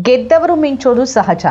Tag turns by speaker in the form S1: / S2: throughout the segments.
S1: ಗೆದ್ದವರು ಮಿಂಚೋದು ಸಹಜ.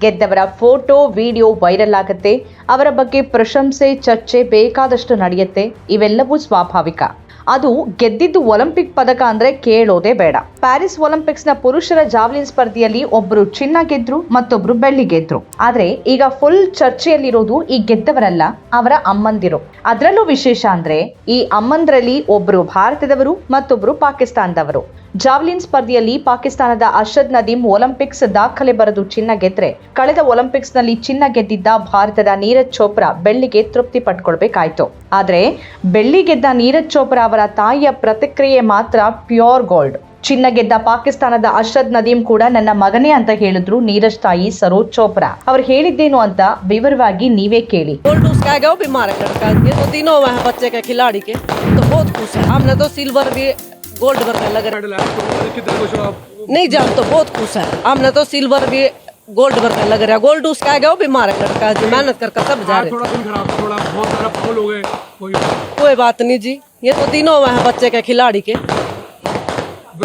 S1: ಗೆದ್ದವರ photo, video viral ಆಗುತ್ತೆ. ಅವರ ಬಗ್ಗೆ ಪ್ರಶಂಸೆ, ಚರ್ಚೆ ಬೇಕಾದಷ್ಟು ನಡೆಯುತ್ತೆ. ಇವೆಲ್ಲವೂ ಸ್ವಾಭಾವಿಕ. ಅದು ಗೆದ್ದಿದ್ದು ಒಲಿಂಪಿಕ್ ಪದಕ ಅಂದ್ರೆ ಕೇಳೋದೇ ಬೇಡ. ಪ್ಯಾರಿಸ್ ಒಲಿಂಪಿಕ್ಸ್ನ ಪುರುಷರ ಜಾವ್ಲಿನ್ ಸ್ಪರ್ಧೆಯಲ್ಲಿ ಒಬ್ಬರು ಚಿನ್ನ ಗೆದ್ರು, ಮತ್ತೊಬ್ರು ಬೆಳ್ಳಿ ಗೆದ್ರು. ಆದ್ರೆ ಈಗ ಫುಲ್ ಚರ್ಚೆಯಲ್ಲಿರೋದು ಈ ಗೆದ್ದವರಲ್ಲ, ಅವರ ಅಮ್ಮಂದಿರು. ಅದರಲ್ಲೂ ವಿಶೇಷ ಅಂದ್ರೆ ಈ ಅಮ್ಮಂದ್ರಲ್ಲಿ ಒಬ್ರು ಭಾರತದವರು, ಮತ್ತೊಬ್ರು ಪಾಕಿಸ್ತಾನದವರು. ಜಾವ್ಲಿನ್ ಸ್ಪರ್ಧೆಯಲ್ಲಿ ಪಾಕಿಸ್ತಾನದ ಅರ್ಷದ್ ನದೀಮ್ ಒಲಿಂಪಿಕ್ಸ್ ದಾಖಲೆ ಬರೆದು ಚಿನ್ನ ಗೆದ್ರೆ, ಕಳೆದ ಒಲಿಂಪಿಕ್ಸ್ನಲ್ಲಿ ಚಿನ್ನ ಗೆದ್ದಿದ್ದ ಭಾರತದ ನೀರಜ್ ಚೋಪ್ರಾ ಬೆಳ್ಳಿಗೆ ತೃಪ್ತಿ ಪಟ್ಕೊಳ್ಬೇಕಾಯಿತು ಆದರೆ, ಬೆಳ್ಳಿ ಗೆದ್ದ ನೀರಜ್ ಚೋಪ್ರಾ ಅವರ ತಾಯಿಯ ಪ್ರತಿಕ್ರಿಯೆ ಮಾತ್ರ ಪ್ಯೂರ್ ಗೋಲ್ಡ್. ಚಿನ್ನ ಗೆದ್ದ ಪಾಕಿಸ್ತಾನದ ಅರ್ಷದ್ ನದೀಮ್ ಕೂಡ ನನ್ನ ಮಗನೇ ಅಂತ ಹೇಳಿದ್ರು ನೀರಜ್ ತಾಯಿ ಸರೋಜ್ ಚೋಪ್ರಾ. ಅವ್ರು ಹೇಳಿದ್ದೇನು ಅಂತ ವಿವರವಾಗಿ ನೀವೇ ಕೇಳಿ.
S2: ಗೋಲ್ಡ್ उसका आ गया वो बीमार है लड़का ये तो तीनों वहाँ बच्चे के खिलाड़ी के तो बहुत खुश है हमने तो सिल्वर भी गोल्ड करने लगे
S3: मेडल है तो कितने खुश हो आप
S2: नहीं जान तो बहुत खुश है हमने तो सिल्वर भी गोल्ड करने लग रहा गोल्ड उसका आ गया वो बीमार है लड़का जी मेहनत कर कर सब जा
S3: आज
S2: रहे
S3: थोड़ा दिन खराब था, थोड़ा बहुत सारा फाउल हो गए कोई
S2: कोई बात नहीं जी ये तो तीनों वहाँ बच्चे के खिलाड़ी के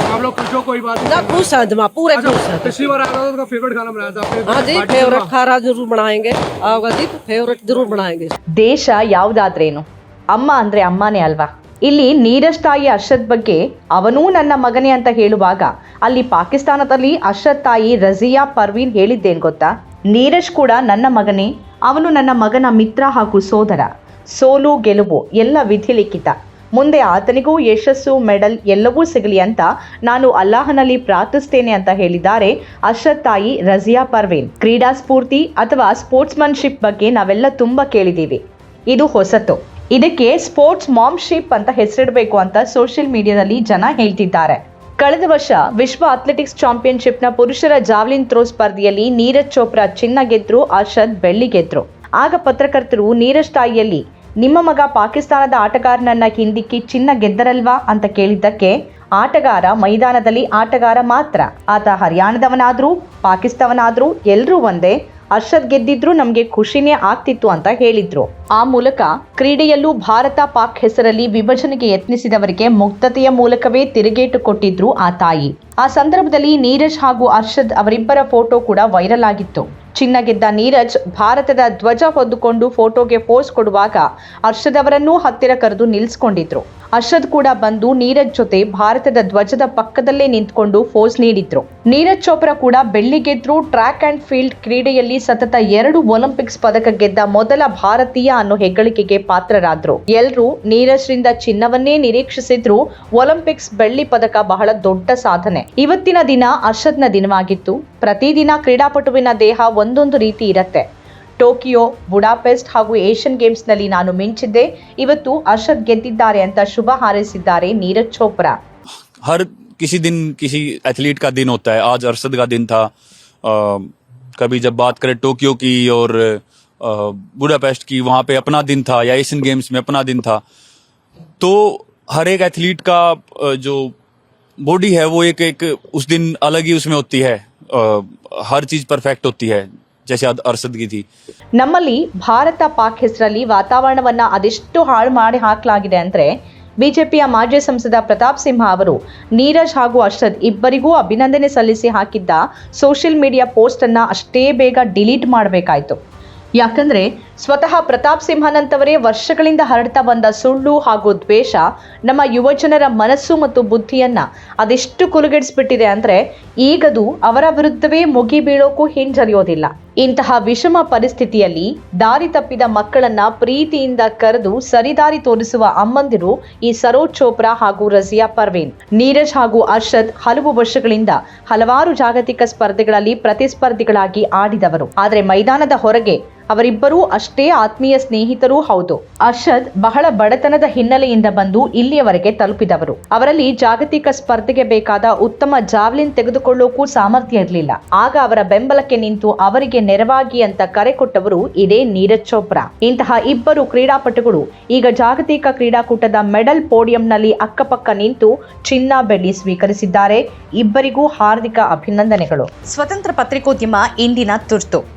S3: आप लोग खुश हो कोई बात
S2: ना
S3: नहीं
S2: खुश है जमा पूरे खुश है
S3: पिछली बार आया था तो उसका फेवरेट खाना बनाया था आपने
S2: हाँ जी
S3: पार्टी
S2: फेवरेट
S3: में।
S2: खाना जरूर बनाएंगे आओगा जी तो फेवरेट जरूर बनाएंगे
S1: ದೇಶ ಯಾವುದಾದ್ರೇನು ಅಮ್ಮ ಅಂದ್ರೆ ಅಮ್ಮನೇ ಅಲ್ವಾ ಇಲ್ಲಿ ನೀರಜ್ ತಾಯಿ ಅರ್ಷದ್ ಬಗ್ಗೆ ಅವನೂ ನನ್ನ ಮಗನೇ ಅಂತ ಹೇಳುವಾಗ ಅಲ್ಲಿ ಪಾಕಿಸ್ತಾನದಲ್ಲಿ ಅರ್ಷದ್ ತಾಯಿ ರಜಿಯಾ ಪರ್ವೀನ್ ಹೇಳಿದ್ದೇನು ಗೊತ್ತಾ? ನೀರಜ್ ಕೂಡ ನನ್ನ ಮಗನೇ, ಅವನು ನನ್ನ ಮಗನ ಮಿತ್ರ ಹಾಗೂ ಸೋದರ. ಸೋಲು, ಗೆಲುವು ಎಲ್ಲ ವಿಧಿಲಿಖಿತ. ಮುಂದೆ ಆತನಿಗೂ ಯಶಸ್ಸು, ಮೆಡಲ್ ಎಲ್ಲವೂ ಸಿಗಲಿ ಅಂತ ನಾನು ಅಲ್ಲಾಹನಲ್ಲಿ ಪ್ರಾರ್ಥಿಸ್ತೇನೆ ಅಂತ ಹೇಳಿದ್ದಾರೆ ಅರ್ಷದ್ ತಾಯಿ ರಜಿಯಾ ಪರ್ವೀನ್. ಕ್ರೀಡಾ ಸ್ಫೂರ್ತಿ ಅಥವಾ ಸ್ಪೋರ್ಟ್ಸ್ಮನ್ಶಿಪ್ ಬಗ್ಗೆ ನಾವೆಲ್ಲ ತುಂಬ ಕೇಳಿದ್ದೀವಿ. ಇದು ಹೊಸತು. ಇದಕ್ಕೆ ಸ್ಪೋರ್ಟ್ಸ್ ಮಾಮ್ಶಿಪ್ ಅಂತ ಹೆಸರಿಡಬೇಕು ಅಂತ ಸೋಷಿಯಲ್ ಮೀಡಿಯಾದಲ್ಲಿ ಜನ ಹೇಳ್ತಿದ್ದಾರೆ. ಕಳೆದ ವರ್ಷ ವಿಶ್ವ ಅಥ್ಲೆಟಿಕ್ಸ್ ಚಾಂಪಿಯನ್ಶಿಪ್ನ ಪುರುಷರ ಜಾವ್ಲಿನ್ ಥ್ರೋ ಸ್ಪರ್ಧೆಯಲ್ಲಿ ನೀರಜ್ ಚೋಪ್ರಾ ಚಿನ್ನ ಗೆದ್ರು, ಅರ್ಷದ್ ಬೆಳ್ಳಿ ಗೆದ್ರು. ಆಗ ಪತ್ರಕರ್ತರು ನೀರಜ್ ತಾಯಿಯಲ್ಲಿ, ನಿಮ್ಮ ಮಗ ಪಾಕಿಸ್ತಾನದ ಆಟಗಾರನನ್ನ ಹಿಂದಿಕ್ಕಿ ಚಿನ್ನ ಗೆದ್ದರಲ್ವಾ? ಅಂತ ಕೇಳಿದ್ದಕ್ಕೆ, ಆಟಗಾರ ಮೈದಾನದಲ್ಲಿ ಆಟಗಾರ ಮಾತ್ರ. ಆತ ಹರಿಯಾಣದವನಾದ್ರೂ, ಪಾಕಿಸ್ತಾನವನಾದ್ರೂ ಎಲ್ಲರೂ ಒಂದೇ. ಅರ್ಷದ್ ಗೆದ್ದಿದ್ರು ನಮಗೆ ಖುಷಿನೇ ಆಗ್ತಿತ್ತು ಅಂತ ಹೇಳಿದ್ರು. ಆ ಮೂಲಕ ಕ್ರೀಡೆಯಲ್ಲೂ ಭಾರತ ಪಾಕ್ ಹೆಸರಲ್ಲಿ ವಿಭಜನೆಗೆ ಯತ್ನಿಸಿದವರಿಗೆ ಮುಕ್ತತೆಯ ಮೂಲಕವೇ ತಿರುಗೇಟು ಕೊಟ್ಟಿದ್ರು ಆ ತಾಯಿ. ಆ ಸಂದರ್ಭದಲ್ಲಿ ನೀರಜ್ ಹಾಗೂ ಅರ್ಷದ್ ಅವರಿಬ್ಬರ ಫೋಟೋ ಕೂಡ ವೈರಲ್ ಆಗಿತ್ತು. ಚಿನ್ನ ಗೆದ್ದ ನೀರಜ್ ಭಾರತದ ಧ್ವಜ ಹೊದ್ದುಕೊಂಡು ಫೋಟೋಗೆ ಪೋಸ್ ಕೊಡುವಾಗ ಅರ್ಷದ್ ಅವರನ್ನೂ ಹತ್ತಿರ ಕರೆದು ನಿಲ್ಲಿಸ್ಕೊಂಡಿದ್ರು ಅರ್ಷದ್ ಕೂಡ ಬಂದು ನೀರಜ್ ಜೊತೆ ಭಾರತದ ಧ್ವಜದ ಪಕ್ಕದಲ್ಲೇ ನಿಂತ್ಕೊಂಡು ಫೋಸ್ ನೀಡಿದ್ರು. ನೀರಜ್ ಚೋಪ್ರಾ ಕೂಡ ಬೆಳ್ಳಿ ಗೆದ್ರು ಟ್ರ್ಯಾಕ್ ಅಂಡ್ ಫೀಲ್ಡ್ ಕ್ರೀಡೆಯಲ್ಲಿ ಸತತ ಎರಡು ಒಲಿಂಪಿಕ್ಸ್ ಪದಕ ಗೆದ್ದ ಮೊದಲ ಭಾರತೀಯ ಅನ್ನೋ ಹೆಗ್ಗಳಿಕೆಗೆ ಪಾತ್ರರಾದ್ರು. ಎಲ್ರೂ ನೀರಜ್ರಿಂದ ಚಿನ್ನವನ್ನೇ ನಿರೀಕ್ಷಿಸಿದ್ರು. ಒಲಿಂಪಿಕ್ಸ್ ಬೆಳ್ಳಿ ಪದಕ ಬಹಳ ದೊಡ್ಡ ಸಾಧನೆ. ಇವತ್ತಿನ ದಿನ ಅರ್ಷದ್ನ ದಿನವಾಗಿತ್ತು. ಪ್ರತಿದಿನ ಕ್ರೀಡಾಪಟುವಿನ ದೇಹ ಒಂದೊಂದು ರೀತಿ ಇರತ್ತೆ. ಟೋಕಿಯೋ ಬುಡಾಪೆಸ್ಟ್ ಹಾಗೂ ಏಷ್ಯನ್ ಗೇಮ್ಸ್ನಲ್ಲಿ ನಾನು ಮಿಂಚಿದ್ದೆ ಇವತ್ತು ಅರ್ಷದ್ ಗೆದ್ದಿದ್ದಾರೆ ಅಂತ ಶುಭ ಹಾರೈಸಿದ್ದಾರೆ ನೀರಜ್ ಚೋಪ್ರಾ
S4: हर किसी दिन किसी एथलीट का दिन होता है आज अरशद का दिन था अ, कभी जब बात करें टोक्यो की और अ, बुडापेस्ट की वहाँ पे अपना दिन था या एशियन गेम्स में अपना दिन था तो हर एक एथलीट का अ, जो बॉडी है वो एक एक उस दिन अलग ही उसमें होती है अ, हर चीज परफेक्ट होती है जैसे अद- अरशद की थी
S1: ನಮ್ಮಲ್ಲಿ ಭಾರತ ಪಾಕ್ ಹೆಸರಲ್ಲಿ ವಾತಾವರಣವನ್ನ ಅದೆಷ್ಟು ಹಾಳು ಮಾಡಿ ಹಾಕಲಾಗಿದೆ ಅಂದ್ರೆ ಬಿಜೆಪಿಯ ಮಾಜಿ ಸಂಸದ ಪ್ರತಾಪ್ ಸಿಂಹ ಅವರು ನೀರಜ್ ಹಾಗೂ ಅರ್ಷದ್ ಇಬ್ಬರಿಗೂ ಅಭಿನಂದನೆ ಸಲ್ಲಿಸಿ ಹಾಕಿದ್ದ ಸೋಷಿಯಲ್ ಮೀಡಿಯಾ ಪೋಸ್ಟ್ ಅನ್ನ ಅಷ್ಟೇ ಬೇಗ ಡಿಲೀಟ್ ಮಾಡಬೇಕಾಯ್ತು ಯಾಕಂದ್ರೆ ಸ್ವತಃ ಪ್ರತಾಪ್ ಸಿಂಹನಂತವರೇ ವರ್ಷಗಳಿಂದ ಹರಡ್ತಾ ಬಂದ ಸುಳ್ಳು ಹಾಗೂ ದ್ವೇಷ ನಮ್ಮ ಯುವಜನರ ಮನಸ್ಸು ಮತ್ತು ಬುದ್ಧಿಯನ್ನ ಅದೆಷ್ಟು ಕುಲುಗೆಡಿಸ್ಬಿಟ್ಟಿದೆ ಅಂದ್ರೆ ಈಗದು ಅವರ ವಿರುದ್ಧವೇ ಮುಗಿ ಬೀಳೋಕ್ಕೂ ಹಿಂಜರಿಯೋದಿಲ್ಲ. ಇಂತಹ ವಿಷಮ ಪರಿಸ್ಥಿತಿಯಲ್ಲಿ ದಾರಿ ತಪ್ಪಿದ ಮಕ್ಕಳನ್ನ ಪ್ರೀತಿಯಿಂದ ಕರೆದು ಸರಿದಾರಿ ತೋರಿಸುವ ಅಮ್ಮಂದಿರು ಈ ಸರೋಜ್ ಚೋಪ್ರಾ ಹಾಗೂ ರಜಿಯಾ ಪರ್ವೀನ್. ನೀರಜ್ ಹಾಗೂ ಅರ್ಷದ್ ಹಲವು ವರ್ಷಗಳಿಂದ ಹಲವಾರು ಜಾಗತಿಕ ಸ್ಪರ್ಧೆಗಳಲ್ಲಿ ಪ್ರತಿಸ್ಪರ್ಧಿಗಳಾಗಿ ಆಡಿದವರು. ಆದರೆ ಮೈದಾನದ ಹೊರಗೆ ಅವರಿಬ್ಬರೂ ಅಷ್ಟೇ ಆತ್ಮೀಯ ಸ್ನೇಹಿತರೂ ಹೌದು. ಅರ್ಷದ್ ಬಹಳ ಬಡತನದ ಹಿನ್ನೆಲೆಯಿಂದ ಬಂದು ಇಲ್ಲಿಯವರೆಗೆ ತಲುಪಿದವರು. ಅವರಲ್ಲಿ ಜಾಗತಿಕ ಸ್ಪರ್ಧೆಗೆ ಬೇಕಾದ ಉತ್ತಮ ಜಾವ್ಲಿನ್ ತೆಗೆದುಕೊಳ್ಳೋಕೂ ಸಾಮರ್ಥ್ಯ ಇರಲಿಲ್ಲ. ಆಗ ಅವರ ಬೆಂಬಲಕ್ಕೆ ನಿಂತು ಅವರಿಗೆ ನೆರವಾಗಿ ಅಂತ ಕರೆ ಕೊಟ್ಟವರು ಇದೇ ನೀರಜ್ ಚೋಪ್ರಾ. ಇಂತಹ ಇಬ್ಬರು ಕ್ರೀಡಾಪಟುಗಳು ಈಗ ಜಾಗತಿಕ ಕ್ರೀಡಾಕೂಟದ ಮೆಡಲ್ ಪೋಡಿಯಂನಲ್ಲಿ ಅಕ್ಕಪಕ್ಕ ನಿಂತು ಚಿನ್ನ ಬೆಳ್ಳಿ ಸ್ವೀಕರಿಸಿದ್ದಾರೆ. ಇಬ್ಬರಿಗೂ ಹಾರ್ದಿಕ ಅಭಿನಂದನೆಗಳು. ಸ್ವತಂತ್ರ ಪತ್ರಿಕೋದ್ಯಮ ಇಂದಿನ ತುರ್ತು.